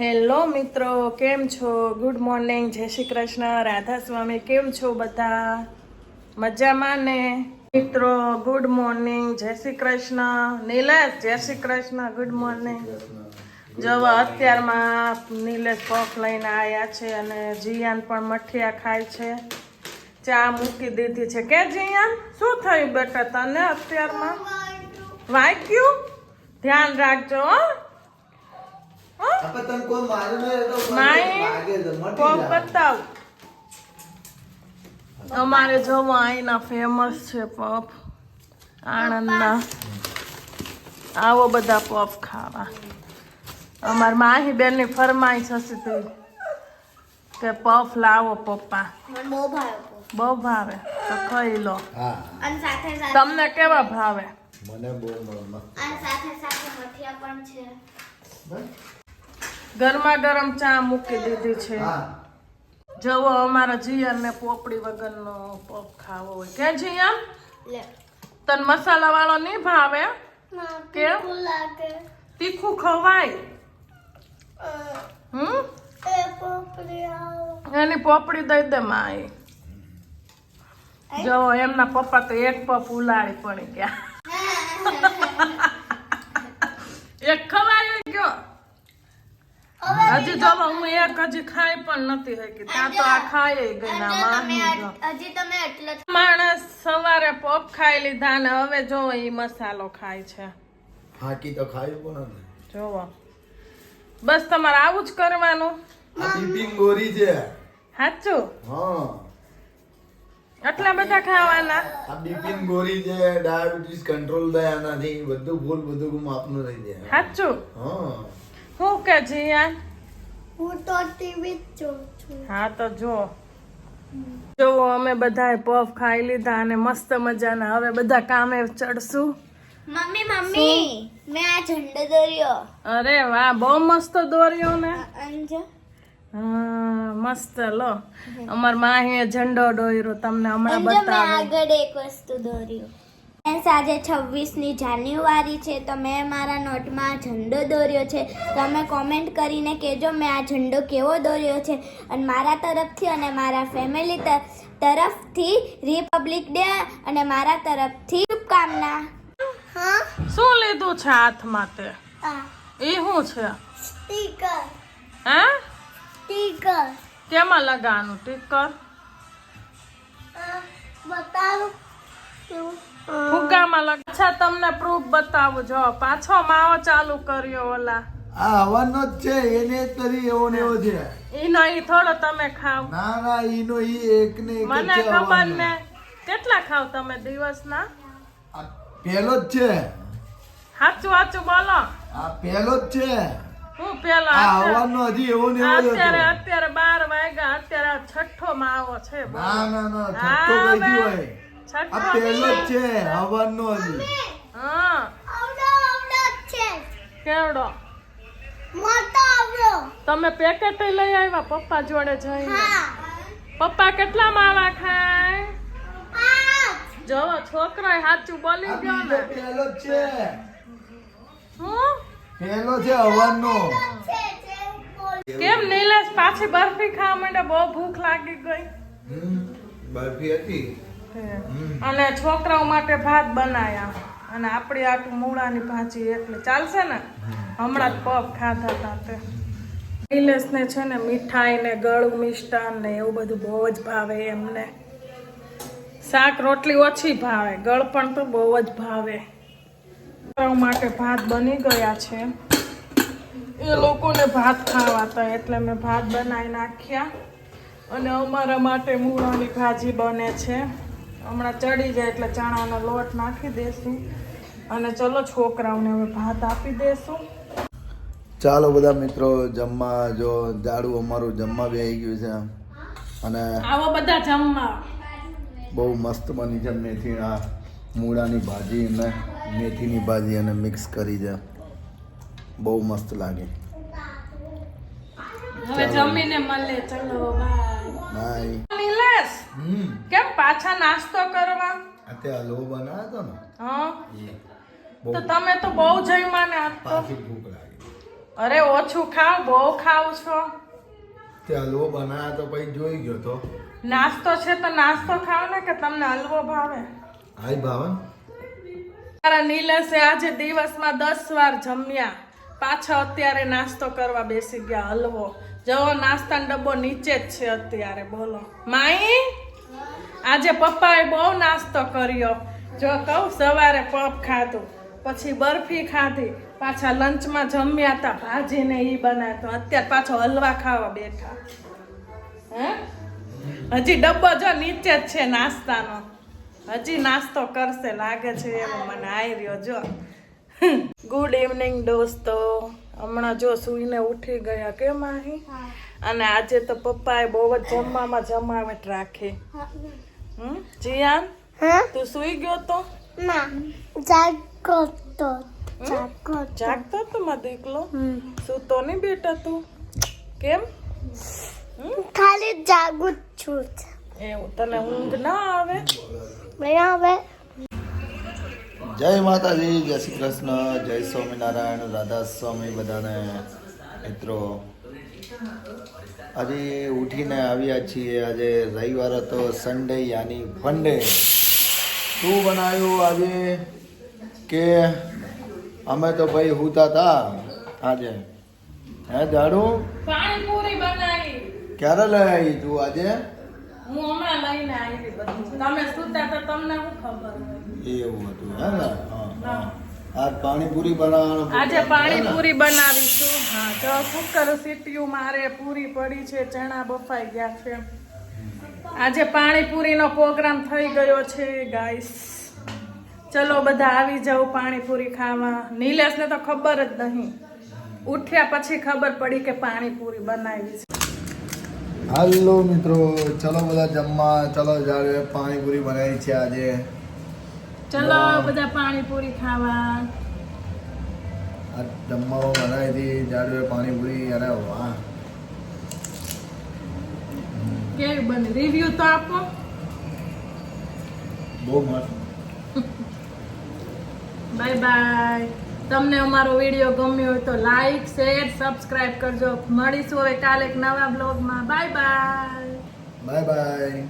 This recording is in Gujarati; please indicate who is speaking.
Speaker 1: હેલો મિત્રો, કેમ છો? ગુડ મોર્નિંગ જય શ્રી કૃષ્ણ રાધા સ્વામી કેમ છો બધા? મજામાં ને? મિત્રો ગુડ મોર્નિંગ જય શ્રી કૃષ્ણ. નિલેશ, જય શ્રી કૃષ્ણ ગુડ મોર્નિંગ જો અત્યારમાં નિલેશ પફ લઈને આવ્યા છે અને જીયાન પણ મઠિયા ખાય છે. ચા મૂકી દીધી છે. કે જીયાન, શું થયું બેટા તને અત્યારમાં? વાંચ્યું ધ્યાન રાખજો, હો.
Speaker 2: તને કોઈ માર્યું નહીં તો જાય.
Speaker 1: બતાવ. અમારે જો અહીંના ફેમસ છે પફ આણંદના. આવો બધા પફ ખાવા. અમાર માહી બેનની ફરમાઈશ હશે તે. કે પફ લાવો પપ્પા.
Speaker 3: બહુ
Speaker 1: ભાવે તો ખાઈ લો.
Speaker 2: હા.
Speaker 3: અને સાથે સાથે
Speaker 1: તમને કેવા ભાવે?
Speaker 2: મને બહુ
Speaker 3: અને સાથે સાથે મઠિયા પણ છે.
Speaker 1: ગરમા ગરમ ચા મૂકી દીધી છે. જવો અમારા જીયાને પોપડી વગરનો પોપ ખાવો હોય. કે જીયા
Speaker 3: તન
Speaker 1: તને મસાલા વાળો નહીં ભાવે?
Speaker 3: કે?
Speaker 1: તીખું ખવાય. હમ?
Speaker 3: પોપડી આવો.
Speaker 1: એની પોપડી દઈ દે માય જો એમના પપ્પા તો એક પપ ઉલાળી પડી ગયા એક ખવાય ગયો હજી જો હું એક હજી ખાઈ પણ નથી હકી ત્યાં તો આ ખાઈ ગઈ ના માહી
Speaker 3: હજી તમે એટલો
Speaker 1: માણસ સવારે પપ ખાઈ લીધા ને હવે જો એ મસાલો ખાય છે.
Speaker 2: હાકી તો ખાયું પણ નથી.
Speaker 1: જોવો. બસ તમારે આવું જ કરવાનું.
Speaker 2: આ ગોરી છે.
Speaker 1: સાચું
Speaker 2: હા.
Speaker 1: આટલા બધા ખાવાના?
Speaker 2: આ બિપિન ગોરી છે ડાયાબિટીસ કંટ્રોલ થાય આનાથી બધું ભૂલ બધું માપનું રહી જાય.
Speaker 1: સાચું
Speaker 2: હા.
Speaker 1: હું કે જીયા
Speaker 3: હું તો ટીવી જોઉં છું.
Speaker 1: હા તો જો. જો અમે બધાએ પફ ખાઈ લીધા અને મસ્ત મજાના. હવે બધા કામે ચડશું.
Speaker 3: મમ્મી મમ્મી મેં આ ઝંડો દોર્યો.
Speaker 1: અરે વાહ બહુ મસ્ત દોર્યો ને. હા મસ્ત લો. અમાર માહીએ ઝંડો દોર્યો તમને હમણાં
Speaker 3: અંજો આગળ એક વસ્તુ દોર્યું. મેં આજે છવ્વીસની જાન્યુઆરી છે તો મેં મારા નોટમાં ઝંડો દોર્યો છે. તમે કોમેન્ટ કરીને કહેજો મેં આ ઝંડો કેવો દોર્યો છે. અને મારા તરફથી અને મારા ફેમિલી તરફથી રિપબ્લિક ડે અને મારા તરફથી શુભકામના. હા?
Speaker 1: શું લીધું છે હાથમાં તે એ શું છે?
Speaker 3: સ્ટીકર
Speaker 1: હે?
Speaker 3: સ્ટીકર
Speaker 1: કેમાં લગાવવાનું સ્ટીકર
Speaker 3: બતાવું.
Speaker 1: ફુગ્ગામાં લગ. અચ્છા તમને પ્રૂફ બતાવું. જો પાછો માવો ચાલુ કર્યો ઓલા.
Speaker 2: આ હવાનો જ છે એને તરી એવો ને એવો છે.
Speaker 1: ઈનો ઈ થોડો તમે ખાવ.
Speaker 2: ના ના ઈનો ઈ એક ને એક
Speaker 1: મને ખબર ને. કેટલા ખાવ તમે દિવસના?
Speaker 2: આ પહેલો જ છે.
Speaker 1: સાચું સાચું બોલો.
Speaker 2: આ પેલો જ છે.
Speaker 1: હું પેલો
Speaker 2: આ હવાનો હજી એવો ને એવો
Speaker 1: અત્યારે અત્યારે બાર વાગ્યા અત્યારે છઠ્ઠો માવો છે.
Speaker 2: ના ના ના છઠ્ઠો કઈ. હોય આ
Speaker 1: છઠ્ઠો
Speaker 2: છે હવાનો હજી
Speaker 1: હા.
Speaker 3: આવડો આવડો છે.
Speaker 1: કેવડો?
Speaker 3: મોટો આવડો.
Speaker 1: તમે પેકેટ લઈ આવ્યા પપ્પા જોડે જઈને? પપ્પા કેટલા માવા ખાય? જોવો છોકરો સાચું બોલી ગયો ને.
Speaker 2: છે.
Speaker 1: હું?
Speaker 2: છે હવાનો
Speaker 1: કેમ નીલેશ પાછી બરફી ખાવા માટે બહુ ભૂખ લાગી ગઈ.
Speaker 2: બરફી હતી.
Speaker 1: અને છોકરાઓ માટે ભાત બનાયા. અને આપણી આટલું મૂળાની ભાજી એટલે ચાલશે ને? હમણાં જ પગ ખાધા હતા તે. નિલેશને છે ને મીઠાઈ ને ગળું મિષ્ટાન ને એવું બધું બહુ જ ભાવે એમને. શાક રોટલી ઓછી ભાવે ગળ પણ તો બહુ જ ભાવે. છોકરાઓ માટે ભાત બની ગયા છે. એ લોકોને ભાત ખાવા હતા એટલે મેં ભાત બનાવી નાખ્યા. અને અમારા માટે મૂળાની ભાજી બને છે. હમણાં ચડી જાય એટલે ચણાનો લોટ નાખી દેશું. અને ચલો છોકરાઓને હવે ભાત આપી દેશું.
Speaker 2: ચાલો બધા મિત્રો જમવા જો જાડું અમારું જમવા બી આવી ગયું છે. અને
Speaker 1: આવો બધા જમવા.
Speaker 2: બહુ મસ્ત બની છે મેથી આ મૂળાની ભાજી અને મેથીની ભાજી અને મિક્સ કરી છે. બહુ મસ્ત લાગે.
Speaker 1: હવે જમીને મળે ચલો બાય
Speaker 2: બાય
Speaker 1: નિલેશ કેમ પાછા નાસ્તો કરવા?
Speaker 2: અત્યારે હલવો બનાવ્યો તો ને?
Speaker 1: હા. તો તમે તો બહુ જમ્યા ને
Speaker 2: પાછી ભૂખ લાગી.
Speaker 1: અરે ઓછું ખાવ બહુ ખાવ છો.
Speaker 2: તે હલવો બનાવ્યો તો પછી જોઈ ગયો તો.
Speaker 1: નાસ્તો છે તો નાસ્તો ખાવ ને કે તમને હલવો ભાવે?
Speaker 2: હાય ભાવન.
Speaker 1: મારા નીલેશે આજે દિવસમાં દસ વાર જમ્યા. પાછા અત્યારે નાસ્તો કરવા બેસી ગયા, હલવો. જવો, નાસ્તાનો ડબ્બો નીચે જ છે અત્યારે, બોલો. માઈ? આજે પપ્પાએ બહુ નાસ્તો કર્યો. જો કહું, સવારે પપ ખાધું, પછી બરફી ખાધી, પાછા લંચમાં જમ્યા હતા ભાજીને એ બનાવતો અત્યારે પાછો હલવા ખાવા બેઠા. હે? હજી ડબ્બો જો નીચે જ છે નાસ્તાનો. હજી નાસ્તો કરશે, લાગે છે એવો મને આવી રહ્યો, જો. ગુડ ઇવનિંગ દોસ્તો. હમણાં જો સુઈને ઉઠી ગયા કેમ આહી અને આજે તો પપ્પાએ બહુ જ જમવામાં જમાવટ રાખી. હમ? જીયાન તું સુઈ ગયો તો?
Speaker 3: જાગતો જાગો તો. જાગો
Speaker 1: જાગતો તો. માં દીકલો? સૂતો નહીં બેટા તું? કેમ?
Speaker 3: ખાલી જાગું છું.
Speaker 1: એવું તને ઊંઘ ના આવે?
Speaker 3: હવે
Speaker 2: જય માતાજી જય શ્રી કૃષ્ણ જય સ્વામિનારાયણ રાધા સ્વામી બધાને. મિત્રો આજે ઉઠીને આવ્યા છીએ. આજે રવિવાર હતો સન્ડે યાની ફંડે શું બનાવ્યું આજે? કે અમે તો ભાઈ હુતા હતા આજે. હે જાડું? ક્યારે લઈ આવી તું આજે?
Speaker 1: હું હમણાં લઈને આવી બધું. તમે સુતા તો તમને શું ખબર?
Speaker 2: એવું હતું હે ને? આજ પાણીપુરી બનાવવાનું
Speaker 1: આજે પાણીપુરી બનાવીશું. હા તો કુકર સીટ્યું મારે પૂરી પડી છે ચણા બફાઈ ગયા છે. આજે પાણીપુરીનો પ્રોગ્રામ થઈ ગયો છે ગાઈસ. ચલો બધા આવી જાઓ પાણીપુરી ખાવા. નિલેશને તો ખબર જ નહીં. ઉઠ્યા પછી ખબર પડી કે પાણીપુરી બનાવી છે.
Speaker 2: હાલો મિત્રો ચલો બધા જમવા ચલો જાડે પાણીપુરી બનાવી છે આજે.
Speaker 1: ચલો બધા પાણીપુરી ખાવા.
Speaker 2: આ બનાવી હતી જાડવે પાણીપુરી અરે વાહ.
Speaker 1: કેવી બની? રિવ્યુ તો આપો.
Speaker 2: બહુ મસ્ત.
Speaker 1: બાય બાય તમને અમારો વીડિયો ગમ્યો હોય તો લાઈક શેર સબસ્ક્રાઇબ કરજો. મળીશું હવે કાલે એક નવા બ્લોગમાં બાય બાય
Speaker 2: બાય બાય